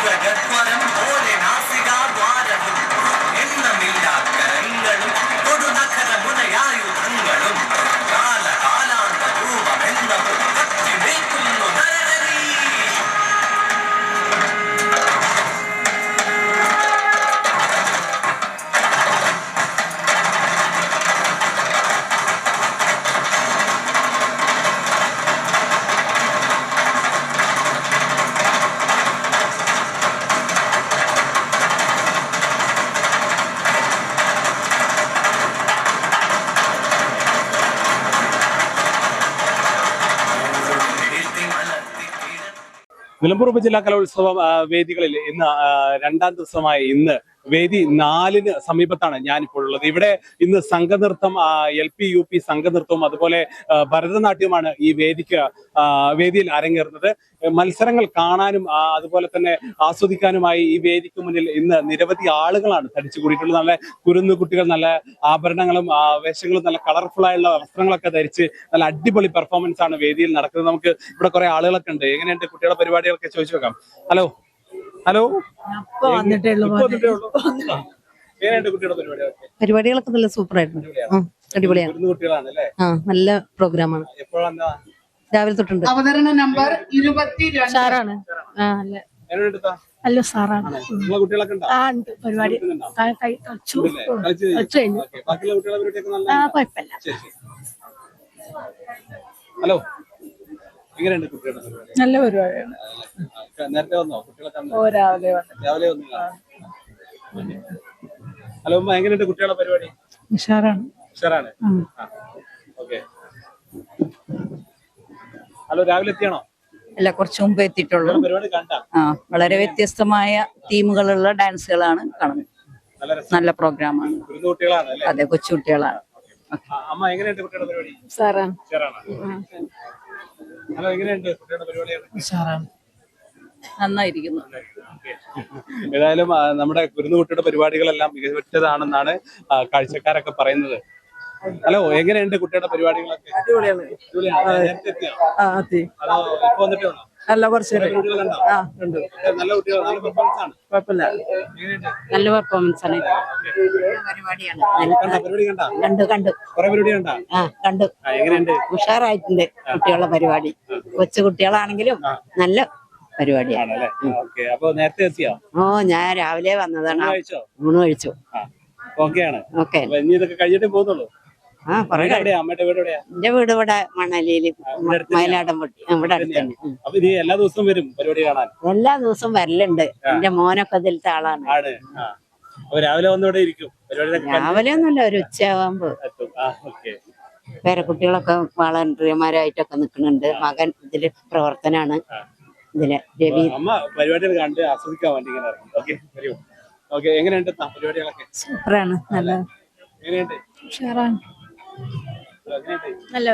Hamburg, der Chor Hamburg. Nilambur ഉപജില്ലാ കലോത്സവ വേദികളിൽ ഇന്ന് രണ്ടാം ദിവസമായ ഇന്ന് വേദി നാലിന് സമീപത്താണ് ഞാനിപ്പോൾ ഉള്ളത്. ഇവിടെ ഇന്ന് സംഘനൃത്തം എൽ പി യു പി സംഘനൃത്തവും അതുപോലെ ഭരതനാട്യവുമാണ് ഈ വേദിക്ക് വേദിയിൽ അരങ്ങേറുന്നത്. മത്സരങ്ങൾ കാണാനും അതുപോലെ തന്നെ ആസ്വദിക്കാനുമായി ഈ വേദിക്ക് മുന്നിൽ ഇന്ന് നിരവധി ആളുകളാണ് തടിച്ചു കൂടിയിട്ടുള്ളത് നല്ല കുരുന്നു കുട്ടികൾ നല്ല ആഭരണങ്ങളും വേഷങ്ങളും നല്ല കളർഫുൾ ആയുള്ള വസ്ത്രങ്ങളൊക്കെ ധരിച്ച് നല്ല അടിപൊളി പെർഫോമൻസ് ആണ് വേദിയിൽ നടക്കുന്നത്. നമുക്ക് ഇവിടെ കുറെ ആളുകളൊക്കെ ഉണ്ട്. എങ്ങനെയുണ്ട് കുട്ടികളുടെ പരിപാടികളൊക്കെ ചോദിച്ചു വെക്കാം ഹലോ ഹലോ? പരിപാടികളൊക്കെ നല്ല സൂപ്പർ ആയിരുന്നു അടിപൊളിയാണ്. ആ നല്ല പ്രോഗ്രാമാണ്. രാവിലെ തൊട്ടുണ്ട്. അവതരണ നമ്പർ സാറാണ്. അല്ലോ. അല്ല എങ്ങനെയുണ്ട് അല്ല സാറാണ്. ആ ഉണ്ട്. പരിപാടി. കളിച്ചു. കഴിഞ്ഞു. ആ കുഴപ്പമില്ല. ഹലോ? എങ്ങനെയുണ്ട് നല്ല പരിപാടിയാണ്. നേരത്തെ വന്നോ? കുട്ടികളെ രാവിലെ വന്നു. ഹലോ ഉമ്മ എങ്ങനെയുണ്ട് കുട്ടികളുടെ പരിപാടി? ഉഷാറാണ്. ഉഷാറാണ്? ഓക്കെ. ഹലോ രാവിലെ എത്തിയാണോ? അല്ല കുറച്ച് മുമ്പ് എത്തിയിട്ടുള്ളൂ. പരിപാടി കണ്ട? ആ വളരെ വ്യത്യസ്തമായ തീമുകളുള്ള ഡാൻസുകളാണ് കാണുന്നത്. നല്ല രസം. നല്ല പ്രോഗ്രാമാണ്. കുരുന്നു കുട്ടികളാണ് അല്ലേ? അതെ കൊച്ചുകുട്ടികളാണ് അമ്മ എങ്ങനെയുണ്ട് കുട്ടികളുടെ പരിപാടി? സാറാണ് ഹലോ എങ്ങനെയുണ്ട് കുട്ടികളുടെ പരിപാടിയാണ് നന്നായിരിക്കുന്നു. ഏതായാലും നമ്മുടെ കുരുന്നുകുട്ടിയുടെ പരിപാടികളെല്ലാം മികച്ചതാണെന്നാണ് കാഴ്ചക്കാരൊക്കെ പറയുന്നത്. ഹലോ എങ്ങനെയുണ്ട് കുട്ടിയുടെ പരിപാടികളൊക്കെ? അടിപൊളിയാണ്. അടിപൊളിയാണ്. നേരത്തെ അതെ അതോ ഇപ്പൊ വന്നിട്ടേ ഉള്ളോ? നല്ല പെർഫോമൻസ് ആണ്. കുഴപ്പമില്ല. എങ്ങനെയുണ്ട്? നല്ല പെർഫോമൻസ് ആണ്. കണ്ടോ? പരിപാടി കണ്ടു? കണ്ടു കുറെ പരിപാടി കണ്ടാ? ആ കണ്ടു. ഉഷാറായിട്ടുണ്ട് കുട്ടികളുടെ പരിപാടി. കൊച്ചു കുട്ടികളാണെങ്കിലും നല്ല പരിപാടിയാണ്. അപ്പൊ നേരത്തെ എത്തിയോ? ഓ ഞാൻ രാവിലെ വന്നതാണ്. ഊണ് കഴിച്ചോ? ഓക്കെയാണ്. ഇതൊക്കെ കഴിഞ്ഞിട്ട് പോകുന്നുള്ളൂ? എന്റെ വീട് ഇവിടെ മണലിയിൽ ഇവിടെ അടുത്ത് മയിലാടം പൊട്ടി ഇവിടെ അടുത്ത് തന്നെ. ഉം. അപ്പൊ ഇനി എല്ലാ ദിവസവും വരും പരിപാടി കാണാൻ? എല്ലാ ദിവസവും വരലുണ്ട്. എന്റെ മോനൊക്കെ ഇതിലത്തെ ആളാണ്. രാവിലെ വന്നിവിടെ ഇരിക്കും. രാവിലെ ഒന്നുമില്ല ഒരു ഉച്ചയാകുമ്പോ പേരക്കുട്ടികളൊക്കെ വളണ്ടിയർമാരായിട്ടൊക്കെ നിൽക്കുന്നുണ്ട്. മകൻ ഇതിൽ പ്രവർത്തനാണ്. ഇതിൽ രവി അമ്മ പരിപാടികൾ കണ്ട് ആസ്വദിക്കാൻ വേണ്ടി ഇങ്ങനെ ഓക്കെ എങ്ങനെയുണ്ട് പരിപാടികളൊക്കെ? സൂപ്പറാണ് നല്ല എങ്ങനെയുണ്ട്? ഉഷാറാണ്. നല്ല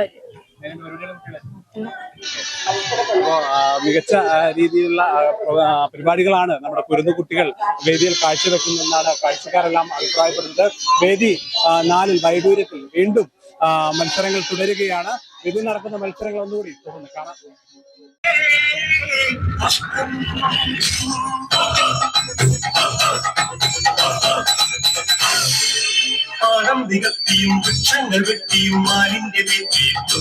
മികച്ച രീതിയിലുള്ള പരിപാടികളാണ് നമ്മുടെ കുരുന്നു കുട്ടികൾ വേദിയിൽ കാഴ്ചവെക്കുന്നതെന്നാണ് കാഴ്ചക്കാരെല്ലാം അഭിപ്രായപ്പെടുന്നത്. വേദി നാലിൽ വൈദൂര്യത്തിൽ വീണ്ടും മത്സരങ്ങൾ തുടരുകയാണ്. ഇതിൽ നടക്കുന്ന മത്സരങ്ങൾ ഒന്നുകൂടി തുടർന്ന് കാണാം. നികത്തിയും വൃക്ഷങ്ങൾ വെട്ടിയും മാലിന്യമേറ്റിയിട്ടു